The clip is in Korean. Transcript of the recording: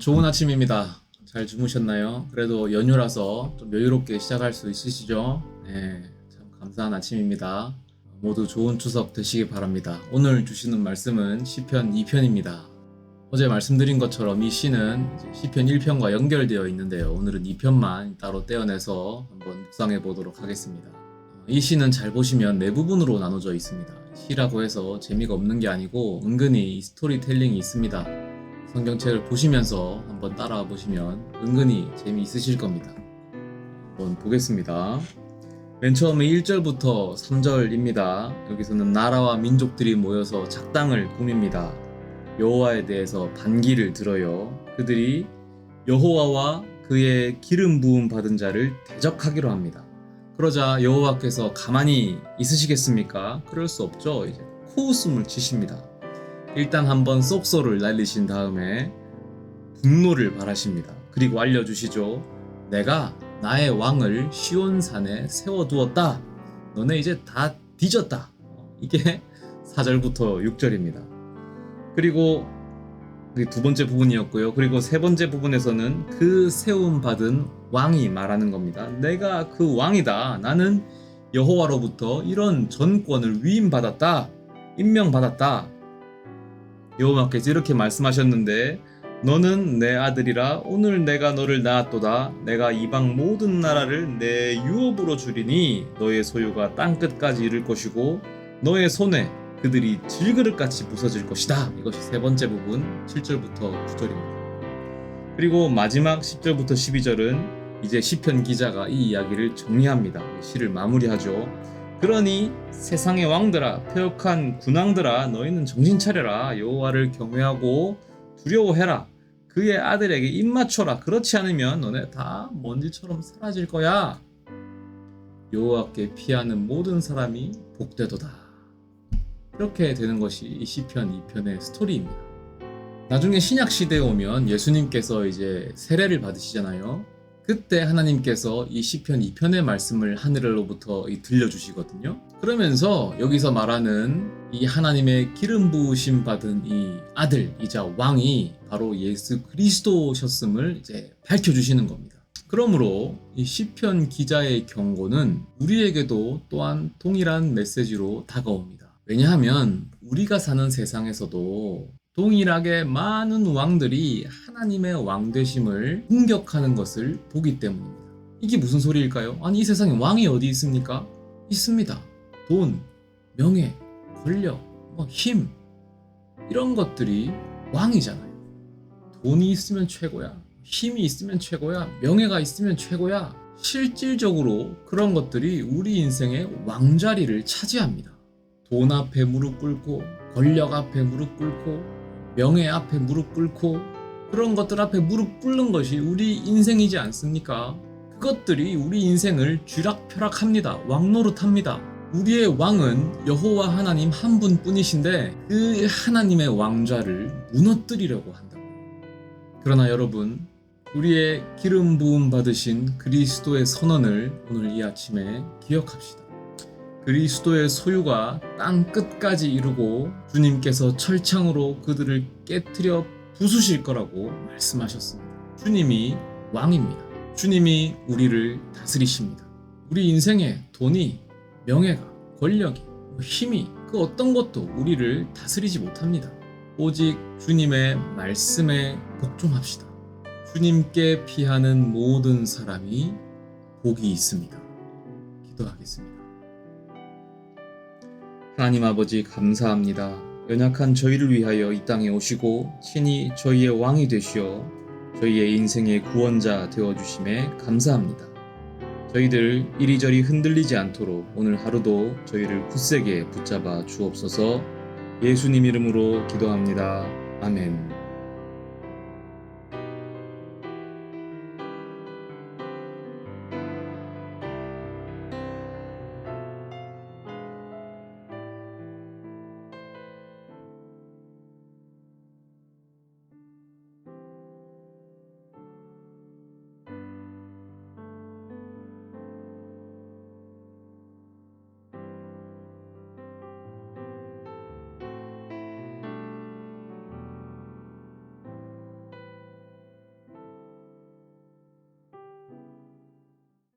좋은 아침입니다. 잘 주무셨나요? 그래도 연휴라서 좀 여유롭게 시작할 수 있으시죠? 네, 참 감사한 아침입니다. 모두 좋은 추석 되시기 바랍니다. 오늘 주시는 말씀은 시편 2편입니다. 어제 말씀드린 것처럼 이 시는 시편 1편과 연결되어 있는데요. 오늘은 2편만 따로 떼어내서 한번 묵상해 보도록 하겠습니다. 이 시는 잘 보시면 네 부분으로 나눠져 있습니다. 시라고 해서 재미가 없는 게 아니고 은근히 이 스토리텔링이 있습니다. 성경책을 보시면서 한번 따라와 보시면 은근히 재미있으실 겁니다. 한번 보겠습니다. 맨 처음에 1절부터 3절입니다. 여기서는 나라와 민족들이 모여서 작당을 꾸밉니다. 여호와에 대해서 반기를 들어요. 그들이 여호와와 그의 기름 부음 받은 자를 대적하기로 합니다. 그러자 여호와께서 가만히 있으시겠습니까? 그럴 수 없죠. 이제 코웃음을 치십니다. 일단 한번 쏙소를 날리신 다음에 분노를 발하십니다. 그리고 알려주시죠. 내가 나의 왕을 시온산에 세워두었다. 너네 이제 다 뒤졌다. 이게 4절부터 6절입니다. 그리고 두 번째 부분이었고요. 그리고 세 번째 부분에서는 그 세움 받은 왕이 말하는 겁니다. 내가 그 왕이다. 나는 여호와로부터 이런 전권을 위임받았다. 임명받았다. 여호와께서 이렇게 말씀하셨는데 너는 내 아들이라 오늘 내가 너를 낳았도다. 내가 이방 모든 나라를 내 유업으로 주리니 너의 소유가 땅 끝까지 이를 것이고 너의 손에 그들이 질그릇같이 부서질 것이다. 이것이 세 번째 부분 7절부터 9절입니다. 그리고 마지막 10절부터 12절은 이제 시편 기자가 이 이야기를 정리합니다. 시를 마무리하죠 그러니 세상의 왕들아 폐역한 군왕들아 너희는 정신 차려라. 여호와를 경외하고 두려워해라. 그의 아들에게 입 맞춰라. 그렇지 않으면 너네 다 먼지처럼 사라질 거야. 여호와께 피하는 모든 사람이 복되도다. 이렇게 되는 것이 이 시편 2편의 스토리입니다. 나중에 신약 시대에 오면 예수님께서 이제 세례를 받으시잖아요 그때 하나님께서 이 시편 2편의 말씀을 하늘로부터 이 들려주시거든요. 그러면서 여기서 말하는 이 하나님의 기름 부으심 받은 이 아들이자 왕이 바로 예수 그리스도셨음을 이제 밝혀주시는 겁니다. 그러므로 이 시편 기자의 경고는 우리에게도 또한 동일한 메시지로 다가옵니다. 왜냐하면 우리가 사는 세상에서도 동일하게 많은 왕들이 하나님의 왕되심을 공격하는 것을 보기 때문입니다. 이게 무슨 소리일까요? 아니 이 세상에 왕이 어디 있습니까? 있습니다. 돈, 명예, 권력, 뭐 힘 이런 것들이 왕이잖아요. 돈이 있으면 최고야. 힘이 있으면 최고야. 명예가 있으면 최고야. 실질적으로 그런 것들이 우리 인생의 왕자리를 차지합니다. 돈 앞에 무릎 꿇고 권력 앞에 무릎 꿇고 명예 앞에 무릎 꿇고 그런 것들 앞에 무릎 꿇는 것이 우리 인생이지 않습니까? 그것들이 우리 인생을 쥐락펴락합니다. 왕노릇합니다. 우리의 왕은 여호와 하나님 한 분뿐이신데 그 하나님의 왕좌를 무너뜨리려고 한다. 그러나 여러분, 우리의 기름 부음 받으신 그리스도의 선언을 오늘 이 아침에 기억합시다. 그리스도의 소유가 땅 끝까지 이루고 주님께서 철창으로 그들을 깨뜨려 부수실 거라고 말씀하셨습니다. 주님이 왕입니다. 주님이 우리를 다스리십니다. 우리 인생에 돈이, 명예가, 권력이, 힘이 그 어떤 것도 우리를 다스리지 못합니다. 오직 주님의 말씀에 복종합시다. 주님께 피하는 모든 사람이 복이 있습니다. 기도하겠습니다. 하나님 아버지 감사합니다. 연약한 저희를 위하여 이 땅에 오시고 친히 저희의 왕이 되시어 저희의 인생의 구원자 되어 주심에 감사합니다. 저희들 이리저리 흔들리지 않도록 오늘 하루도 저희를 굳세게 붙잡아 주옵소서 예수님 이름으로 기도합니다. 아멘.